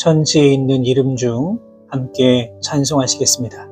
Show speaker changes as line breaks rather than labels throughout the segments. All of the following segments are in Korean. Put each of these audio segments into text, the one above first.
천지에 있는 이름 중 함께 찬송하시겠습니다.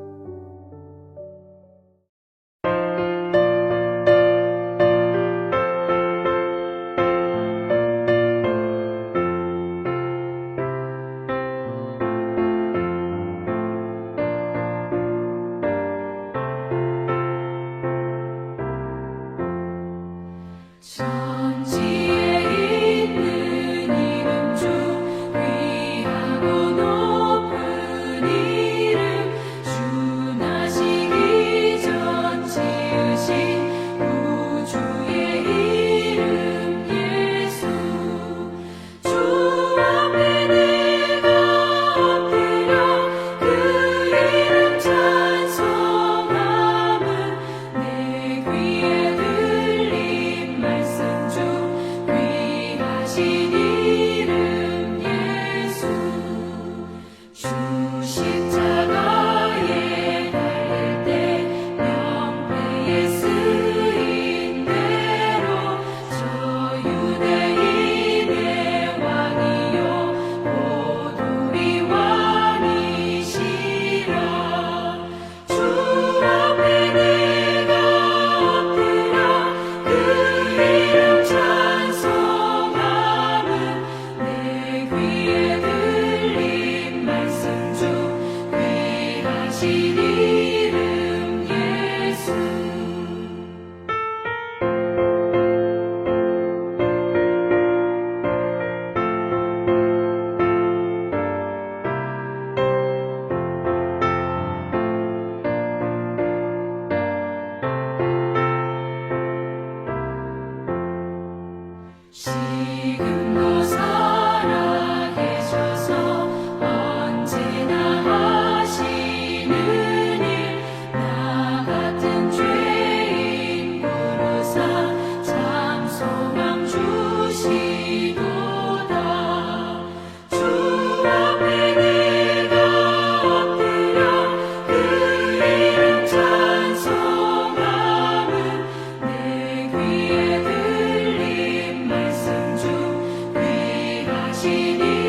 귀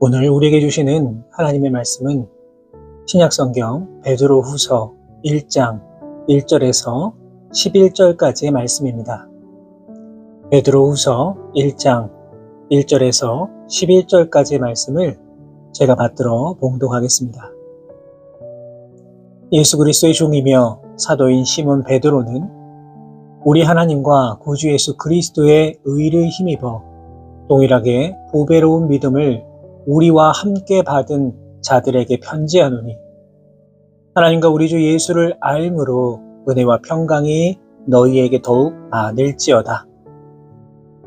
오늘 우리에게 주시는 하나님의 말씀은 신약성경 베드로 후서 1장 1절에서 11절까지의 말씀입니다. 베드로 후서 1장 1절에서 11절까지의 말씀을 제가 받들어 봉독하겠습니다. 예수 그리스도의 종이며 사도인 시몬 베드로는 우리 하나님과 구주 예수 그리스도의 의를 힘입어 동일하게 보배로운 믿음을 우리와 함께 받은 자들에게 편지하노니 하나님과 우리 주 예수를 알므로 은혜와 평강이 너희에게 더욱 많을지어다.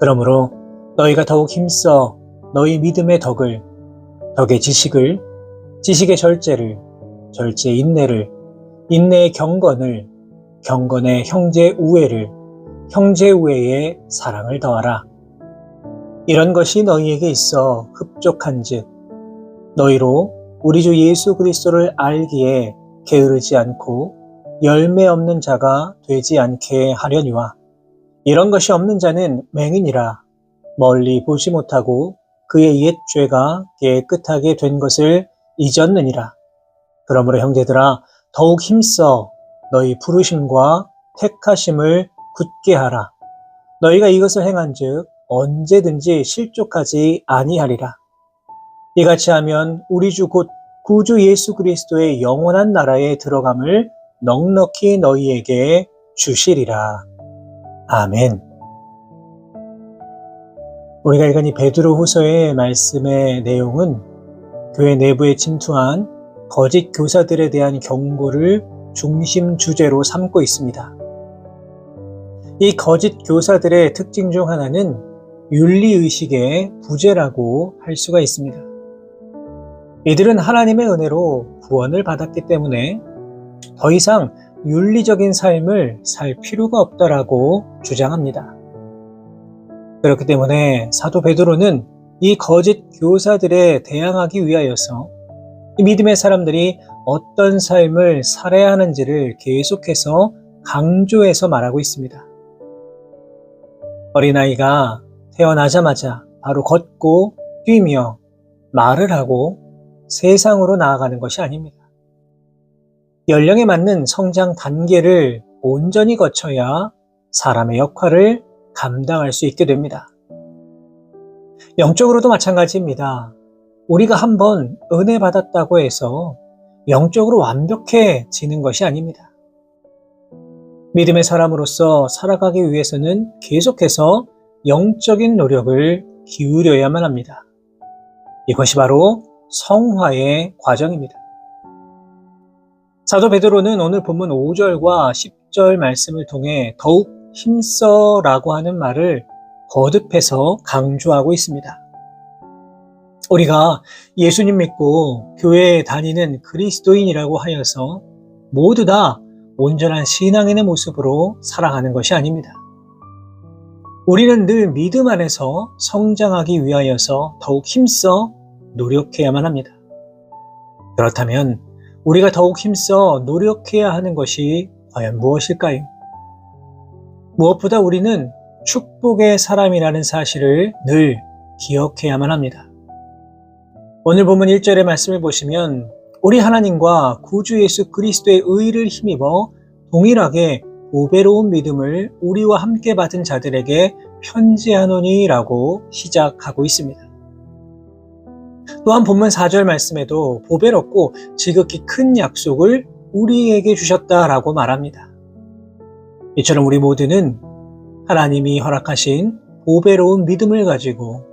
그러므로 너희가 더욱 힘써 너희 믿음의 덕을, 덕의 지식을, 지식의 절제를, 절제의 인내를, 인내의 경건을, 경건의 형제 우애를, 형제 우애의 사랑을 더하라. 이런 것이 너희에게 있어 흡족한즉 너희로 우리 주 예수 그리스도를 알기에 게으르지 않고 열매 없는 자가 되지 않게 하려니와 이런 것이 없는 자는 맹인이라 멀리 보지 못하고 그의 옛 죄가 깨끗하게 된 것을 잊었느니라. 그러므로 형제들아 더욱 힘써 너희 부르심과 택하심을 굳게 하라. 너희가 이것을 행한즉 언제든지 실족하지 아니하리라. 이같이 하면 우리 주 곧 구주 예수 그리스도의 영원한 나라에 들어감을 넉넉히 너희에게 주시리라. 아멘. 우리가 읽은 이 베드로 후서의 말씀의 내용은 교회 내부에 침투한 거짓 교사들에 대한 경고를 중심 주제로 삼고 있습니다. 이 거짓 교사들의 특징 중 하나는 윤리의식의 부재라고 할 수가 있습니다. 이들은 하나님의 은혜로 구원을 받았기 때문에 더 이상 윤리적인 삶을 살 필요가 없다라고 주장합니다. 그렇기 때문에 사도 베드로는 이 거짓 교사들에 대항하기 위하여서 이 믿음의 사람들이 어떤 삶을 살아야 하는지를 계속해서 강조해서 말하고 있습니다. 어린아이가 태어나자마자 바로 걷고 뛰며 말을 하고 세상으로 나아가는 것이 아닙니다. 연령에 맞는 성장 단계를 온전히 거쳐야 사람의 역할을 감당할 수 있게 됩니다. 영적으로도 마찬가지입니다. 우리가 한번 은혜 받았다고 해서 영적으로 완벽해지는 것이 아닙니다. 믿음의 사람으로서 살아가기 위해서는 계속해서 영적인 노력을 기울여야만 합니다. 이것이 바로 성화의 과정입니다. 사도 베드로는 오늘 본문 5절과 10절 말씀을 통해 더욱 힘써라고 하는 말을 거듭해서 강조하고 있습니다. 우리가 예수님 믿고 교회에 다니는 그리스도인이라고 하여서 모두 다 온전한 신앙인의 모습으로 살아가는 것이 아닙니다. 우리는 늘 믿음 안에서 성장하기 위하여서 더욱 힘써 노력해야만 합니다. 그렇다면 우리가 더욱 힘써 노력해야 하는 것이 과연 무엇일까요? 무엇보다 우리는 축복의 사람이라는 사실을 늘 기억해야만 합니다. 오늘 본문 1절의 말씀을 보시면 우리 하나님과 구주 예수 그리스도의 의를 힘입어 동일하게 보배로운 믿음을 우리와 함께 받은 자들에게 편지하노니라고 시작하고 있습니다. 또한 본문 4절 말씀에도 보배롭고 지극히 큰 약속을 우리에게 주셨다라고 말합니다. 이처럼 우리 모두는 하나님이 허락하신 보배로운 믿음을 가지고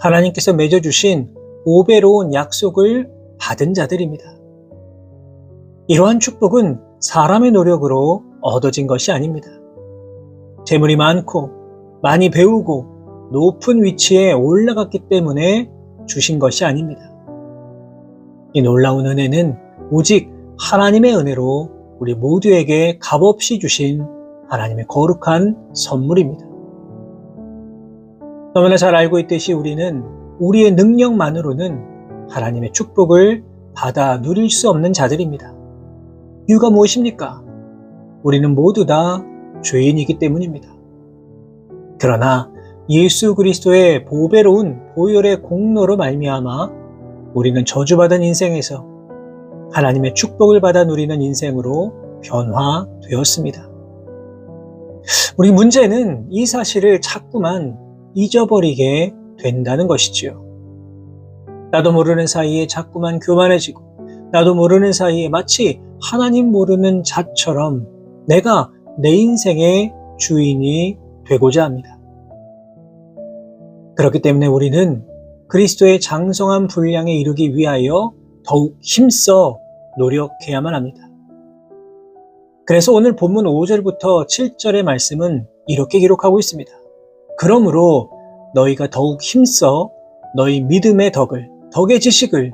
하나님께서 맺어주신 보배로운 약속을 받은 자들입니다. 이러한 축복은 사람의 노력으로 얻어진 것이 아닙니다. 재물이 많고 많이 배우고 높은 위치에 올라갔기 때문에 주신 것이 아닙니다. 이 놀라운 은혜는 오직 하나님의 은혜로 우리 모두에게 값없이 주신 하나님의 거룩한 선물입니다. 너무나 잘 알고 있듯이 우리는 우리의 능력만으로는 하나님의 축복을 받아 누릴 수 없는 자들입니다. 이유가 무엇입니까? 우리는 모두 다 죄인이기 때문입니다. 그러나 예수 그리스도의 보배로운 보혈의 공로로 말미암아 우리는 저주받은 인생에서 하나님의 축복을 받아 누리는 인생으로 변화되었습니다. 우리 문제는 이 사실을 자꾸만 잊어버리게 된다는 것이지요. 나도 모르는 사이에 자꾸만 교만해지고, 나도 모르는 사이에 마치 하나님 모르는 자처럼 내가 내 인생의 주인이 되고자 합니다. 그렇기 때문에 우리는 그리스도의 장성한 분량에 이르기 위하여 더욱 힘써 노력해야만 합니다. 그래서 오늘 본문 5절부터 7절의 말씀은 이렇게 기록하고 있습니다. 그러므로 너희가 더욱 힘써 너희 믿음의 덕을, 덕의 지식을,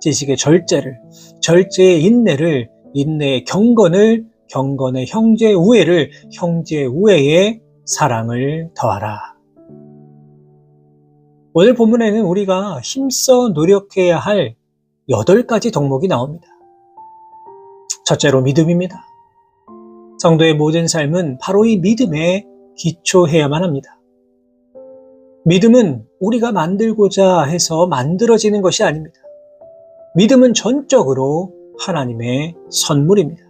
지식의 절제를, 절제의 인내를, 인내의 경건을, 경건의 형제의 우애를, 형제의 우애에 사랑을 더하라. 오늘 본문에는 우리가 힘써 노력해야 할 8가지 덕목이 나옵니다. 첫째로 믿음입니다. 성도의 모든 삶은 바로 이 믿음에 기초해야만 합니다. 믿음은 우리가 만들고자 해서 만들어지는 것이 아닙니다. 믿음은 전적으로 하나님의 선물입니다.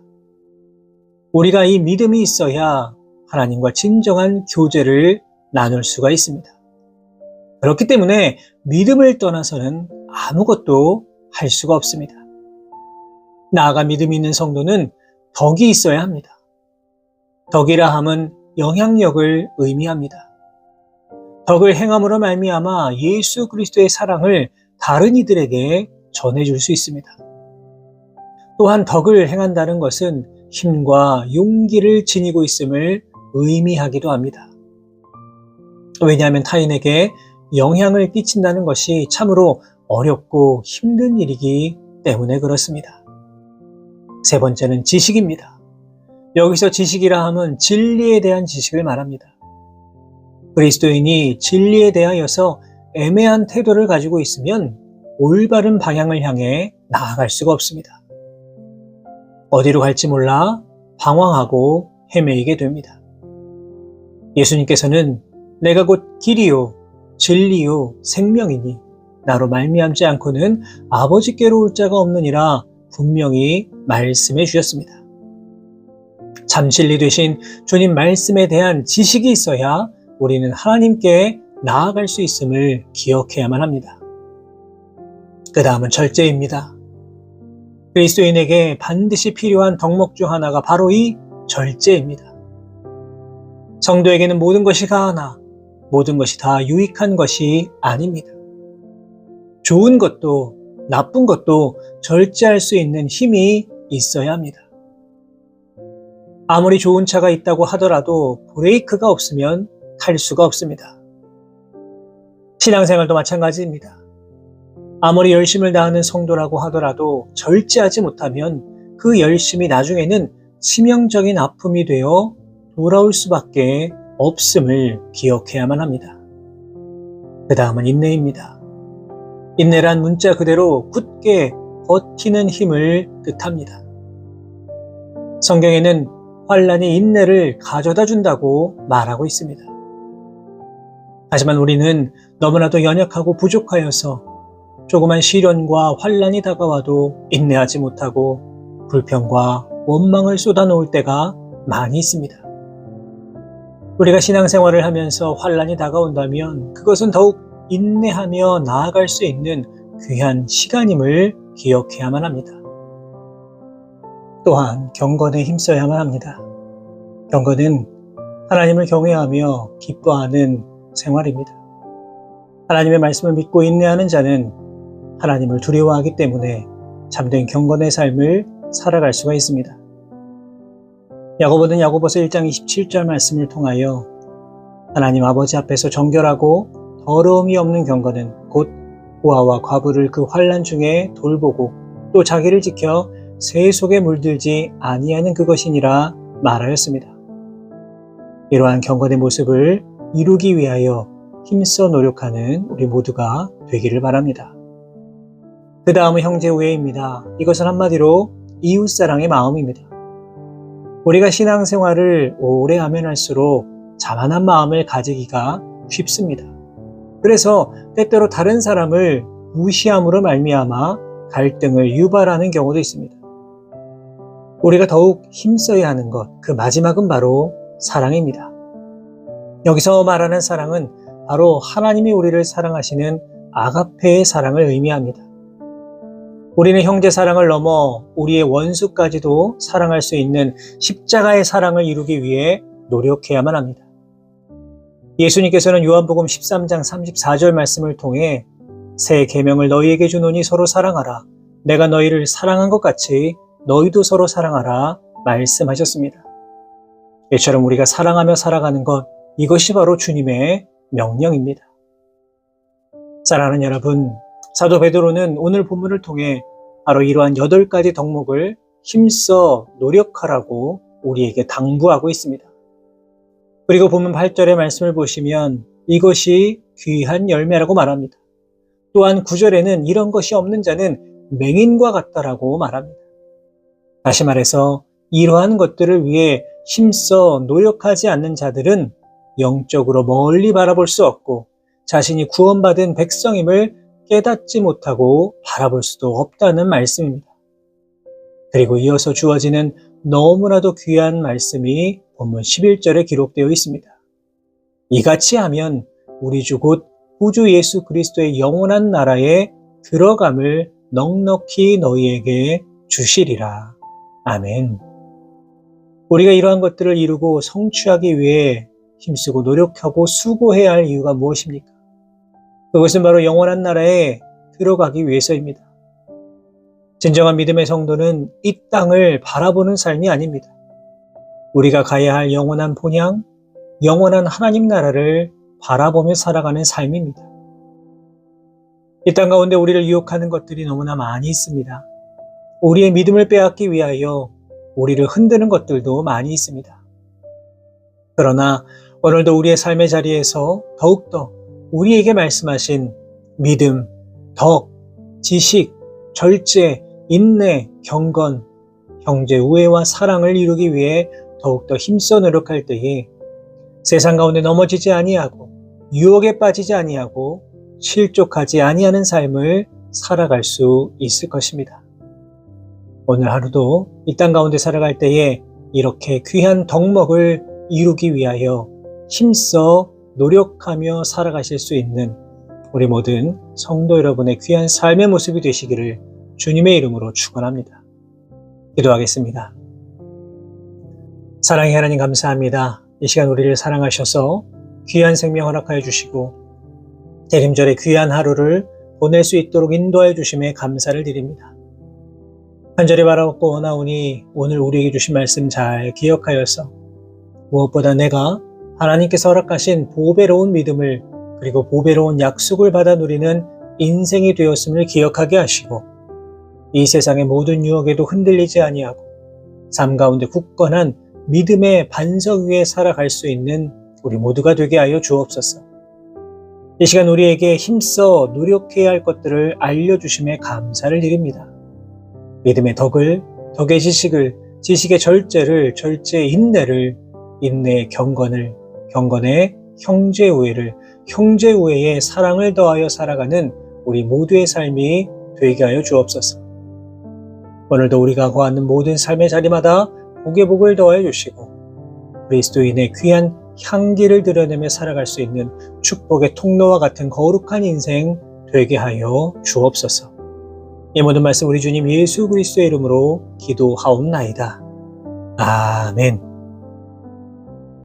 우리가 이 믿음이 있어야 하나님과 진정한 교제를 나눌 수가 있습니다. 그렇기 때문에 믿음을 떠나서는 아무것도 할 수가 없습니다. 나아가 믿음이 있는 성도는 덕이 있어야 합니다. 덕이라 함은 영향력을 의미합니다. 덕을 행함으로 말미암아 예수 그리스도의 사랑을 다른 이들에게 전해줄 수 있습니다. 또한 덕을 행한다는 것은 힘과 용기를 지니고 있음을 의미하기도 합니다. 왜냐하면 타인에게 영향을 끼친다는 것이 참으로 어렵고 힘든 일이기 때문에 그렇습니다. 세 번째는 지식입니다. 여기서 지식이라 함은 진리에 대한 지식을 말합니다. 그리스도인이 진리에 대하여서 애매한 태도를 가지고 있으면 올바른 방향을 향해 나아갈 수가 없습니다. 어디로 갈지 몰라 방황하고 헤매이게 됩니다. 예수님께서는 내가 곧 길이요 진리요 생명이니 나로 말미암지 않고는 아버지께로 올 자가 없느니라 분명히 말씀해 주셨습니다. 참 진리 되신 주님 말씀에 대한 지식이 있어야 우리는 하나님께 나아갈 수 있음을 기억해야만 합니다. 그 다음은 절제입니다. 그리스도인에게 반드시 필요한 덕목 중 하나가 바로 이 절제입니다. 성도에게는 모든 것이 가하나 모든 것이 다 유익한 것이 아닙니다. 좋은 것도 나쁜 것도 절제할 수 있는 힘이 있어야 합니다. 아무리 좋은 차가 있다고 하더라도 브레이크가 없으면 탈 수가 없습니다. 신앙생활도 마찬가지입니다. 아무리 열심을 다하는 성도라고 하더라도 절제하지 못하면 그 열심이 나중에는 치명적인 아픔이 되어 돌아올 수밖에 없음을 기억해야만 합니다. 그 다음은 인내입니다. 인내란 문자 그대로 굳게 버티는 힘을 뜻합니다. 성경에는 환란이 인내를 가져다 준다고 말하고 있습니다. 하지만 우리는 너무나도 연약하고 부족하여서 조그만 시련과 환란이 다가와도 인내하지 못하고 불평과 원망을 쏟아놓을 때가 많이 있습니다. 우리가 신앙생활을 하면서 환란이 다가온다면 그것은 더욱 인내하며 나아갈 수 있는 귀한 시간임을 기억해야만 합니다. 또한 경건에 힘써야만 합니다. 경건은 하나님을 경외하며 기뻐하는 생활입니다. 하나님의 말씀을 믿고 인내하는 자는 하나님을 두려워하기 때문에 참된 경건의 삶을 살아갈 수가 있습니다. 야고보는 야고보서 1장 27절 말씀을 통하여 하나님 아버지 앞에서 정결하고 더러움이 없는 경건은 곧 고아와 과부를 그 환란 중에 돌보고 또 자기를 지켜 새 속에 물들지 아니하는 그것이니라 말하였습니다. 이러한 경건의 모습을 이루기 위하여 힘써 노력하는 우리 모두가 되기를 바랍니다. 그 다음은 형제 우애입니다. 이것은 한마디로 이웃사랑의 마음입니다. 우리가 신앙생활을 오래 하면 할수록 자만한 마음을 가지기가 쉽습니다. 그래서 때때로 다른 사람을 무시함으로 말미암아 갈등을 유발하는 경우도 있습니다. 우리가 더욱 힘써야 하는 것, 그 마지막은 바로 사랑입니다. 여기서 말하는 사랑은 바로 하나님이 우리를 사랑하시는 아가페의 사랑을 의미합니다. 우리는 형제 사랑을 넘어 우리의 원수까지도 사랑할 수 있는 십자가의 사랑을 이루기 위해 노력해야만 합니다. 예수님께서는 요한복음 13장 34절 말씀을 통해 새 계명을 너희에게 주노니 서로 사랑하라. 내가 너희를 사랑한 것 같이 너희도 서로 사랑하라 말씀하셨습니다. 이처럼 우리가 사랑하며 살아가는 것 이것이 바로 주님의 명령입니다. 사랑하는 여러분, 사도 베드로는 오늘 본문을 통해 바로 이러한 여덟 가지 덕목을 힘써 노력하라고 우리에게 당부하고 있습니다. 그리고 본문 8절의 말씀을 보시면 이것이 귀한 열매라고 말합니다. 또한 9절에는 이런 것이 없는 자는 맹인과 같다라고 말합니다. 다시 말해서 이러한 것들을 위해 힘써 노력하지 않는 자들은 영적으로 멀리 바라볼 수 없고 자신이 구원받은 백성임을 깨닫지 못하고 바라볼 수도 없다는 말씀입니다. 그리고 이어서 주어지는 너무나도 귀한 말씀이 본문 11절에 기록되어 있습니다. 이같이 하면 우리 주곧 구주 예수 그리스도의 영원한 나라에 들어감을 넉넉히 너희에게 주시리라. 아멘. 우리가 이러한 것들을 이루고 성취하기 위해 힘쓰고 노력하고 수고해야 할 이유가 무엇입니까? 그것은 바로 영원한 나라에 들어가기 위해서입니다. 진정한 믿음의 성도는 이 땅을 바라보는 삶이 아닙니다. 우리가 가야 할 영원한 본향, 영원한 하나님 나라를 바라보며 살아가는 삶입니다. 이 땅 가운데 우리를 유혹하는 것들이 너무나 많이 있습니다. 우리의 믿음을 빼앗기 위하여 우리를 흔드는 것들도 많이 있습니다. 그러나 오늘도 우리의 삶의 자리에서 더욱더 우리에게 말씀하신 믿음, 덕, 지식, 절제, 인내, 경건, 형제 우애와 사랑을 이루기 위해 더욱더 힘써 노력할 때에 세상 가운데 넘어지지 아니하고 유혹에 빠지지 아니하고 실족하지 아니하는 삶을 살아갈 수 있을 것입니다. 오늘 하루도 이 땅 가운데 살아갈 때에 이렇게 귀한 덕목을 이루기 위하여 힘써 노력하며 살아가실 수 있는 우리 모든 성도 여러분의 귀한 삶의 모습이 되시기를 주님의 이름으로 축원합니다. 기도하겠습니다. 사랑의 하나님 감사합니다. 이 시간 우리를 사랑하셔서 귀한 생명 허락하여 주시고 대림절의 귀한 하루를 보낼 수 있도록 인도하여 주심에 감사를 드립니다. 간절히 바라고 원하오니 오늘 우리에게 주신 말씀 잘 기억하여서 무엇보다 내가 하나님께서 허락하신 보배로운 믿음을 그리고 보배로운 약속을 받아 누리는 인생이 되었음을 기억하게 하시고 이 세상의 모든 유혹에도 흔들리지 아니하고 삶 가운데 굳건한 믿음의 반석 위에 살아갈 수 있는 우리 모두가 되게 하여 주옵소서. 이 시간 우리에게 힘써 노력해야 할 것들을 알려주심에 감사를 드립니다. 믿음의 덕을, 덕의 지식을, 지식의 절제를, 절제의 인내를, 인내의 경건을, 경건의 형제 우애를, 형제 우애의 사랑을 더하여 살아가는 우리 모두의 삶이 되게 하여 주옵소서. 오늘도 우리가 거하는 모든 삶의 자리마다 복의 복을 더하여 주시고 그리스도인의 귀한 향기를 드러내며 살아갈 수 있는 축복의 통로와 같은 거룩한 인생 되게 하여 주옵소서. 이 모든 말씀 우리 주님 예수 그리스도의 이름으로 기도하옵나이다. 아멘.